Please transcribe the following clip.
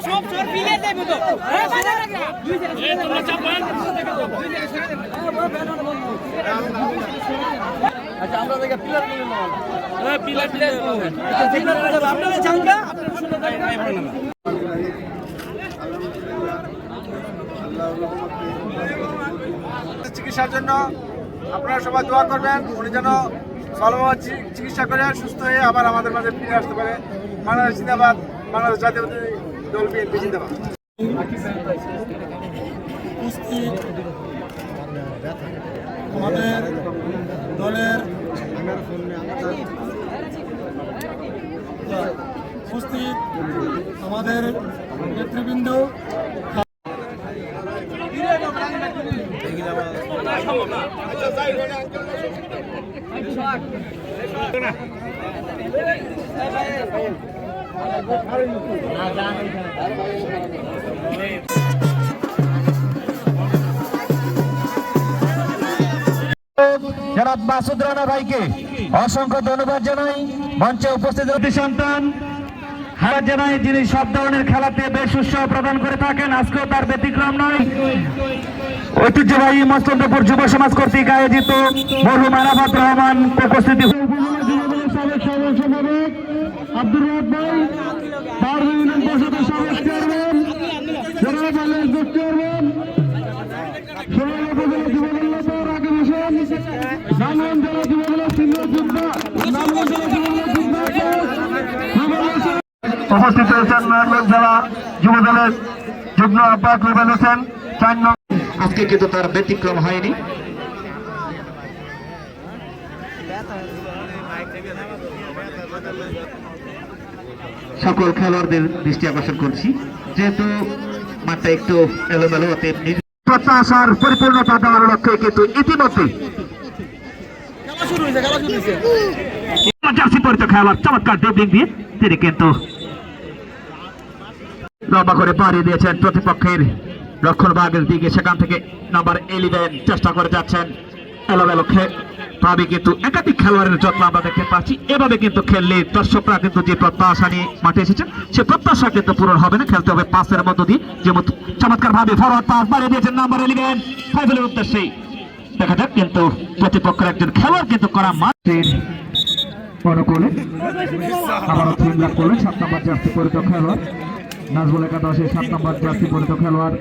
সব সর তো এ আচ্ছা আমরা দেখে পিলার নিয়ে নেব পিলার পিলার আপনারা জানগা আপনারা শুনে থাকবেন চিকিৎসার জন্য আপনারা সবাই দোয়া করবেন উনি যেন ভালোভাবে চিকিৎসা করে সুস্থ হয়ে আবার আমাদের মাঝে ফিরে আসতে পারে। বাংলাদেশ জিন্দাবাদ বাংলাদেশ জিন্দাবাদ আমাদের দলের উপস্থিত আমাদের নেতৃবৃন্দ। জনাব মাসুদ রানা ভাইকে অসংখ্য ধন্যবাদ জানাই। মঞ্চে উপস্থিত অতি সন্তান হারাত জানাই যিনি সব ধরনের খেলাতে বেশ উৎসাহ প্রদান করে থাকেন, আজকেও তার ব্যতিক্রম নয়। ঐতিহ্যবাহী মস্তন্দপুর যুব সমাজ কর্তৃক আয়োজিত মরহুম আরাফাত রহমান উপস্থিতি আব্দুর রহমান ভাই পার ইউনিয়ন পরিষদের সাবেক চেয়ারম্যান জনাব আলী চেয়ারম্যান সোনালী উপজেলা যুবদলের রাকিব হোসেন নারায়ণ জেলা যুবদলের সিনিয়র যোদ্ধা নারায়ণ জেলা যুবদলের যোদ্ধা উপস্থিত রয়েছেন জেলা যুবদলের যুগ্ম আহ্বায়ক রুবেল হোসেন। চার আজকে কিন্তু তার ব্যতিক্রম হয়নি। সকল খেলোয়াড়দের দৃষ্টি আকর্ষণ করছি। যেহেতু মাঠটা একটু এলোমেলো অতএব প্রত্যাশার পরিপূর্ণতা দেওয়ার লক্ষ্যে কিন্তু ইতিমধ্যে খেলা শুরু হয়েছে খেলা শুরু হয়েছে। জার্সি পরিত খেলোয়াড় চমৎকার ড্রিবলিং দিয়ে তিনি কিন্তু লম্বা করে পাড়িয়ে দিয়েছেন প্রতিপক্ষের রক্ষণ ভাগের দিকে। সেখান থেকে নাম্বার ইলেভেন চেষ্টা করে যাচ্ছেন। এলোমেলো ভাবে কিন্তু একাধিক খেলোয়াড়ের যত্ন আমরা দেখতে পাচ্ছি। এভাবে কিন্তু খেললে দর্শকরা কিন্তু যে প্রত্যাশা নিয়ে মাঠে এসেছেন, সে প্রত্যাশা কিন্তু পূরণ হবে না। খেলতে হবে পাসের মধ্য দিয়ে। যেমন চমৎকার ভাবে ফরওয়ার্ড পাস বাড়িয়ে দিয়েছেন নাম্বার ইলেভেন ফাইভেলের উদ্দেশ্যে দেখা যাক কিন্তু প্রতিপক্ষের একজন খেলোয়াড় কিন্তু করা মাঠের অনুকূলে আবারও তিন লাখ করলেন সাত নম্বর খেলোয়াড়। নাজবুল একাদশের সাত নম্বর জার্সি পরিত খেলোয়াড়।